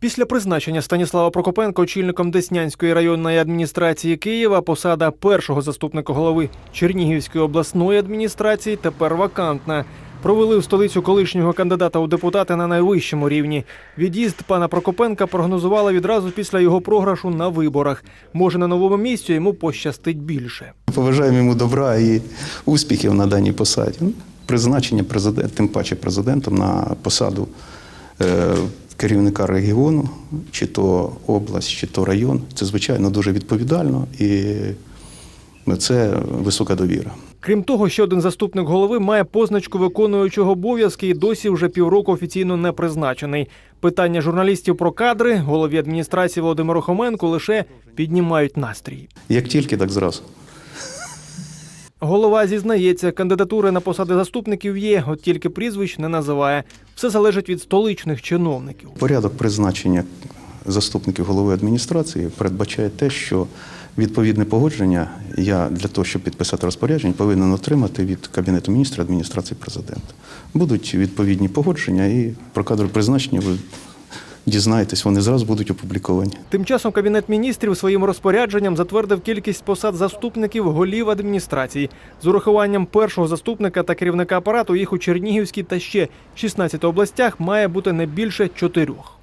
Після призначення Станіслава Прокопенка очільником Деснянської районної адміністрації Києва посада першого заступника голови Чернігівської обласної адміністрації тепер вакантна. Провели в столицю колишнього кандидата у депутати на найвищому рівні. Від'їзд пана Прокопенка прогнозували відразу після його програшу на виборах. Може, на новому місці йому пощастить більше. Поважаємо йому добра і успіхів на даній посаді. Ну, Призначення президент, тим паче президентом на посаду е, керівника регіону, чи то область, чи то район. Це звичайно дуже відповідально і ну, це висока довіра. Крім того, ще один заступник голови має позначку виконуючого обов'язки і досі вже півроку офіційно не призначений. Питання журналістів про кадри голові адміністрації Володимиру Хоменку лише піднімають настрій. Як тільки, так зразу. Голова зізнається, кандидатури на посади заступників є, от тільки прізвищ не називає. Все залежить від столичних чиновників. Порядок призначення заступників голови адміністрації передбачає те, що відповідне погодження я для того, щоб підписати розпорядження, повинен отримати від Кабінету міністрів адміністрації президента. Будуть відповідні погодження і про кадрове призначення дізнаєтесь, вони зразу будуть опубліковані. Тим часом кабінет міністрів своїм розпорядженням затвердив кількість посад заступників голів адміністрації. З урахуванням першого заступника та керівника апарату їх у Чернігівській та ще 16 областях має бути не більше чотирьох.